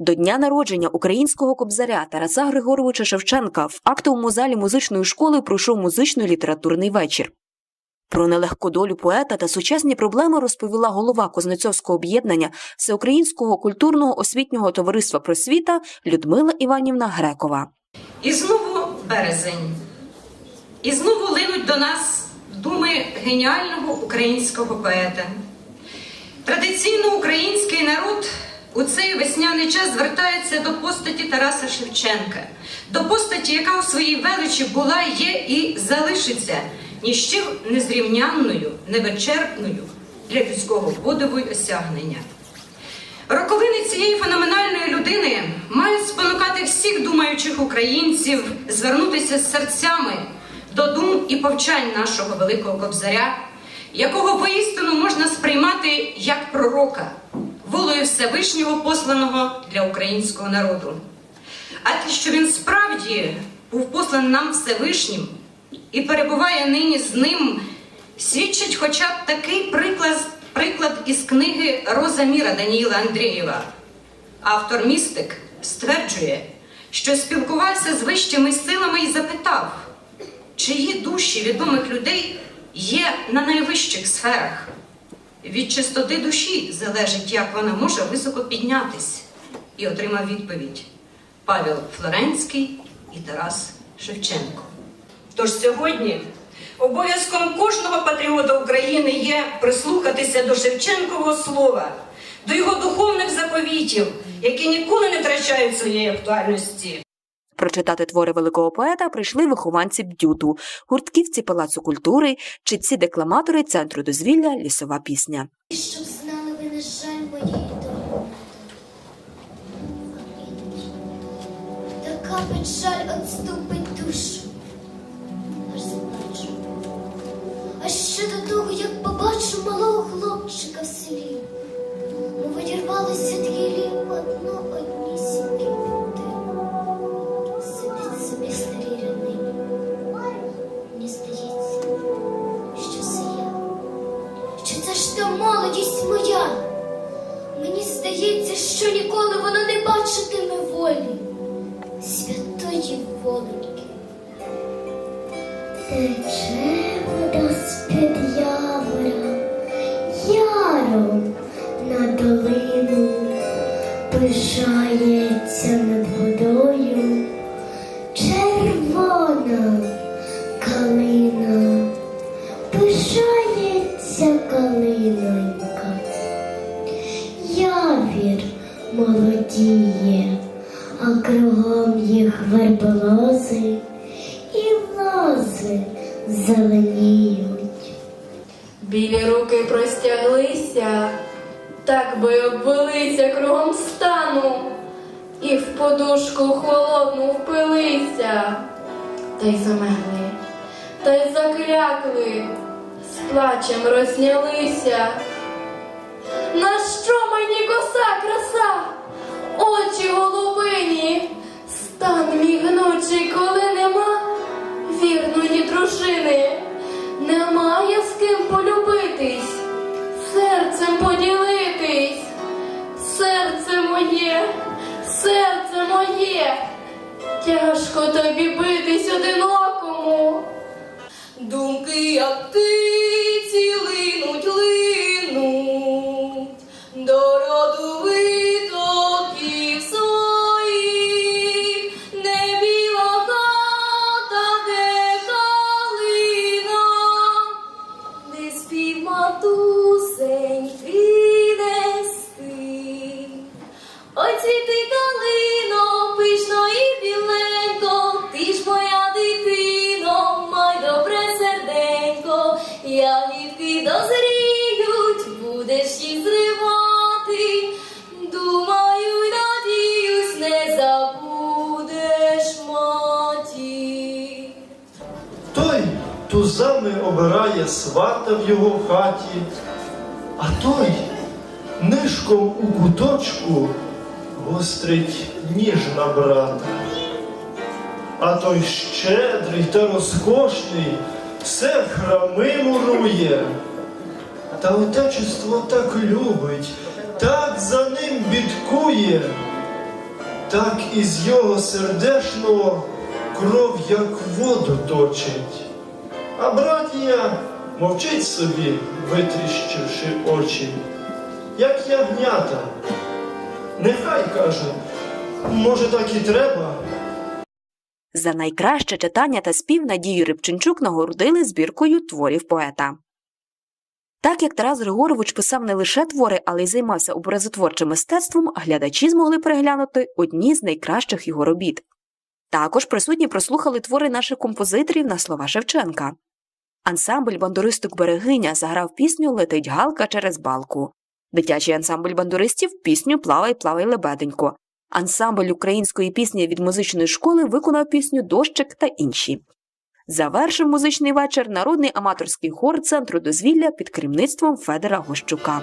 До дня народження українського кобзаря Тараса Григоровича Шевченка в актовому залі музичної школи пройшов музично-літературний вечір. Про нелегку долю поета та сучасні проблеми розповіла голова Кознецьовського об'єднання Всеукраїнського культурного освітнього товариства просвіта Людмила Іванівна Грекова. І знову березень. І знову линуть до нас думи геніального українського поета. Традиційно український народ у цей весняний час звертається до постаті Тараса Шевченка, до постаті, яка у своїй величі була, є і залишиться ніщо незрівнянною, невичерпною для людського подиву й осягнення. Роковини цієї феноменальної людини мають спонукати всіх думаючих українців звернутися з серцями до дум і повчань нашого великого кобзаря, якого воістину можна сприймати як пророка, Всевишнього посланого для українського народу. А те, що він справді був посланий нам Всевишнім і перебуває нині з ним, свідчить хоча б такий приклад, приклад із книги Роза Міра Даніїла Андрієва. Автор містик стверджує, що спілкувався з вищими силами і запитав, чиї душі відомих людей є на найвищих сферах. Від чистоти душі залежить, як вона може високо піднятись, і отримав відповідь Павел Флоренський і Тарас Шевченко. Тож сьогодні обов'язком кожного патріота України є прислухатися до Шевченкового слова, до його духовних заповітів, які ніколи не втрачають своєї актуальності. Прочитати твори великого поета прийшли вихованці бдюту, гуртківці Палацу культури, читці-декламатори Центру дозвілля Лісова пісня. Щоб знали ви, на жаль, долі. Така печаль отступить душу, аж заплачу. А ще до того, як побачу малого хлопчика в селі, мов одірвалося від гілі молодість моя? Мені здається, що ніколи вона не бачитиме волі святої волоньки. Тече вода з-під явора, яром на долину, пишається над водою, верболози і лози зеленіють. Білі руки простяглися, так би обвелися кругом стану, і в подушку холодну впилися, та й замерли, та й заклякли, з плачем рознялися. На що мені коса краса, тяжко тобі битись одинокому. Думки, як птиці, ягідки дозріють, будеш їх зривати. Думаю, й надіюсь, не забудеш матір. Той тузами обирає свата в його хаті, а той нишком у куточку гострить ніж на брата. А той щедрий та розкошний все в храми мурує. Та отечество так любить, так за ним бідкує, так із його сердешного кров, як воду точить. А братія мовчить собі, витріщивши очі, як ягнята. Нехай каже, може, так і треба. За найкраще читання та спів Надію Рибчинчук нагородили збіркою творів поета. Так як Тарас Григорович писав не лише твори, але й займався образотворчим мистецтвом, глядачі змогли переглянути одні з найкращих його робіт. Також присутні прослухали твори наших композиторів на слова Шевченка. Ансамбль бандуристок Берегиня заграв пісню Летить галка через балку. Дитячий ансамбль бандуристів пісню Плавай, плавай лебеденько. Ансамбль української пісні від музичної школи виконав пісню Дощик та інші. Завершив музичний вечір народний аматорський хор центру дозвілля під керівництвом Федора Гощука.